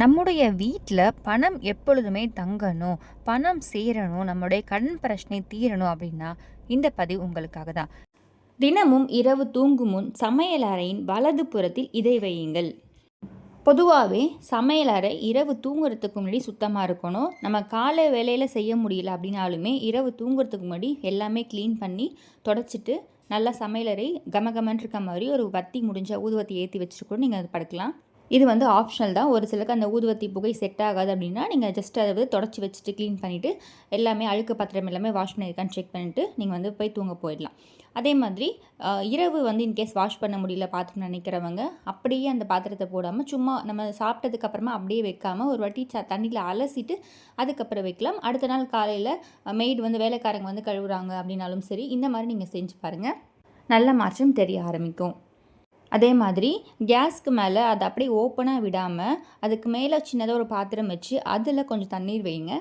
நம்முடைய வீட்டில் பணம் எப்பொழுதுமே தங்கணும் பணம் சேரணும் நம்மளுடைய கடன் பிரச்சனை தீரணும் அப்படின்னா இந்த பதிவு உங்களுக்காக தான். தினமும் இரவு தூங்கும் முன் சமையலறையின் வலது புறத்தில் இதை வையுங்கள். பொதுவாகவே சமையலறை இரவு தூங்குறதுக்கு முன்னாடி சுத்தமாக இருக்கணும். நம்ம காலை வேலையில் செய்ய முடியல அப்படின்னாலுமே இரவு தூங்குறதுக்கு முன்னாடி எல்லாமே க்ளீன் பண்ணி தொடச்சிட்டு நல்லா சமையலறை கமகமன்னு இருக்க மாதிரி ஒரு வத்தி முடிஞ்ச ஊதுவத்தி ஏற்றி வச்சுருக்கணும் நீங்கள் அது படுக்கலாம். இது வந்து ஆப்ஷனல் தான். ஒரு சிலருக்கு அந்த ஊதுவத்தி புகை செட் ஆகாது அப்படின்னா நீங்கள் ஜஸ்ட் அதை வந்து தொடச்சி வச்சுட்டு க்ளீன் பண்ணிவிட்டு எல்லாமே அழுக்கு பாத்திரம் எல்லாமே வாஷ் பண்ணியிருக்கான்னு செக் பண்ணிவிட்டு நீங்கள் வந்து போய் தூங்க போயிடலாம். அதே மாதிரி இரவு வந்து இன்கேஸ் வாஷ் பண்ண முடியல பாத்திரம் நினைக்கிறவங்க அப்படியே அந்த பாத்திரத்தை போடாமல் சும்மா நம்ம சாப்பிட்டதுக்கப்புறமா அப்படியே வைக்காமல் ஒரு வாட்டி ச தண்ணியில் அலசிட்டு அதுக்கப்புறம் வைக்கலாம். அடுத்த நாள் காலையில் மெய்டு வந்து வேலைக்காரங்க வந்து கழுவுறாங்க அப்படின்னாலும் சரி இந்த மாதிரி நீங்கள் செஞ்சு பாருங்கள் நல்ல மாற்றம் தெரிய ஆரம்பிக்கும். அதே மாதிரி கேஸ்க்கு மேலே அதை அப்படியே ஓப்பனாக விடாமல் அதுக்கு மேலே சின்னதாக ஒரு பாத்திரம் வச்சு அதில் கொஞ்சம் தண்ணீர் வைங்க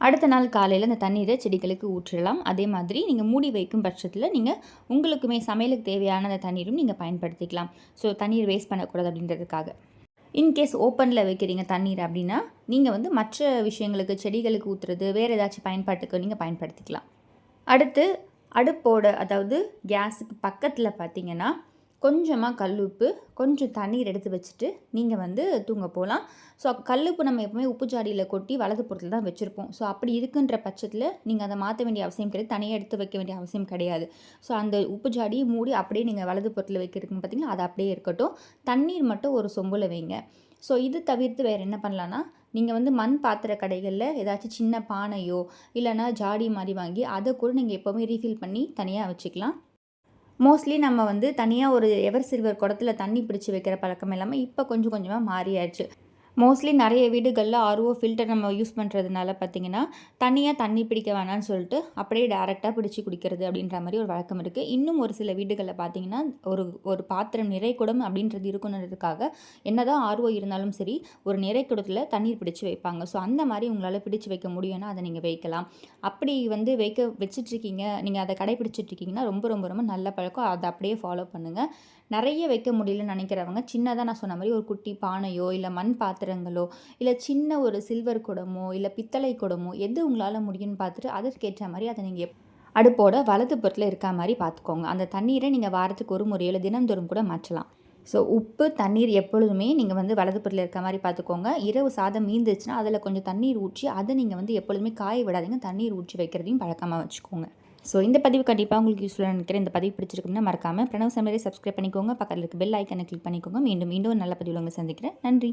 அடுத்த நாள் காலையில் அந்த தண்ணீரை செடிகளுக்கு ஊற்றலாம். அதே மாதிரி நீங்கள் மூடி வைக்கும் பட்சத்தில் நீங்கள் உங்களுக்குமே சமையலுக்கு தேவையான அந்த தண்ணீரும் நீங்கள் பயன்படுத்திக்கலாம். ஸோ தண்ணீர் வேஸ்ட் பண்ணக்கூடாது அப்படின்றதுக்காக. இன்கேஸ் ஓப்பனில் வைக்கிறீங்க தண்ணீர் அப்படின்னா நீங்கள் வந்து மற்ற விஷயங்களுக்கு செடிகளுக்கு ஊற்றுறது வேறு ஏதாச்சும் பயன்பாட்டுக்கு நீங்கள் பயன்படுத்திக்கலாம். அடுத்து அடுப்போட அதாவது கேஸுக்கு பக்கத்தில் பார்த்தீங்கன்னா கொஞ்சமாக கல்லுப்பு கொஞ்சம் தண்ணீர் எடுத்து வச்சுட்டு நீங்கள் வந்து தூங்க போகலாம் ஸோ கல்லுப்பு நம்ம எப்போவுமே உப்பு ஜாடியில் கொட்டி வலது புறத்தில் தான் வச்சுருப்போம். ஸோ அப்படி இருக்குன்ற பட்சத்தில் நீங்கள் அதை மாற்ற வேண்டிய அவசியம் கிடையாது. தனியாக எடுத்து வைக்க வேண்டிய அவசியம் கிடையாது. ஸோ அந்த உப்பு ஜாடியை மூடி அப்படியே நீங்கள் வலது புறத்தில் வைக்கிறதுக்கு பார்த்தீங்கன்னா அது அப்படியே இருக்கட்டும். தண்ணீர் மட்டும் ஒரு சொம்பில் வைங்க. ஸோ இது தவிர்த்து வேறு என்ன பண்ணலான்னா நீங்கள் வந்து மண் பாத்திர கடைகளில் ஏதாச்சும் சின்ன பானையோ இல்லைனா ஜாடி மாதிரி வாங்கி அதை கூட நீங்கள் எப்போவுமே ரீஃபில் பண்ணி தனியாக வச்சுக்கலாம். மோஸ்ட்லி நம்ம வந்து தனியாக ஒரு எவர் சில்வர் குடத்தில் தண்ணி பிடிச்சி வைக்கிற பழக்கம் இல்லாமல் இப்போ கொஞ்சம் கொஞ்சமாக மாறியாச்சு. மோஸ்ட்லி நிறைய வீடுகளில் ஆர்ஓ ஃபில்டர் நம்ம யூஸ் பண்ணுறதுனால பார்த்திங்கன்னா தனியாக தண்ணி பிடிக்க வேணாம்னு சொல்லிட்டு அப்படியே டேரெக்டாக பிடிச்சி குடிக்கிறது அப்படின்ற மாதிரி ஒரு வழக்கம் இருக்குது இன்னும் ஒரு சில வீடுகளில் பார்த்திங்கன்னா ஒரு ஒரு பாத்திரம் நிறைக்குடம் அப்படின்றது இருக்கணுன்றதுக்காக என்ன தான் ஆர்ஓ இருந்தாலும் சரி ஒரு நிறைக்குடத்தில் தண்ணீர் பிடிச்சி வைப்பாங்க. ஸோ அந்த மாதிரி உங்களால் பிடிச்சி வைக்க முடியும்னா அதை நீங்கள் வைக்கலாம். அப்படி வந்து வைக்க வச்சிட்ருக்கீங்க நீங்கள் அதை கடைப்பிடிச்சிட்ருக்கீங்கன்னா ரொம்ப ரொம்ப ரொம்ப நல்ல பழக்கம். அதை அப்படியே ஃபாலோ பண்ணுங்கள் நிறைய வைக்க முடியலன்னு நினைக்கிறவங்க சின்னதாக நான் சொன்ன மாதிரி ஒரு குட்டி பானையோ இல்லை மண் பாத்திரம் பாத்திரங்களோ இல்லை சின்ன ஒரு சில்வர் குடமோ இல்லை பித்தளை குடமோ எது உங்களால் முடியும்னு பார்த்துட்டு அதற்கேற்ற மாதிரி அதை நீங்கள் அடுப்போட வலது புறத்தில் இருக்க மாதிரி பார்த்துக்கோங்க. அந்த தண்ணீரை நீங்கள் வாரத்துக்கு ஒரு முறையில் இல்லை தினந்தோறும் கூட மாற்றலாம். ஸோ உப்பு தண்ணீர் எப்பொழுதுமே நீங்கள் வந்து வலது புறத்தில் இருக்க மாதிரி பார்த்துக்கோங்க. இரவு சாதம் மீந்துச்சுன்னா அதில் கொஞ்சம் தண்ணீர் ஊற்றி அதை நீங்கள் வந்து எப்பொழுதுமே காய விடாதீங்க. தண்ணீர் ஊற்றி வைக்கிறதையும் பழக்கமாக வச்சுக்கோங்க. ஸோ இந்த பதிவு கண்டிப்பாக உங்களுக்கு யூஸ்ஃபுல்லாக நினைக்கிறேன். இந்த பதிவு பிடிச்சிருக்குன்னா மறக்காமல் பிரணவ் சமையலை சப்ஸ்கிரைப் பண்ணிக்கோங்க. பக்கத்தில் இருக்க பெல் ஐக்கனை கிளிக் பண்ணிக்கோங்க. மீண்டும் மீண்டும் நல்ல பதிவில் உங்களை சந்திக்கிறேன். நன்றி.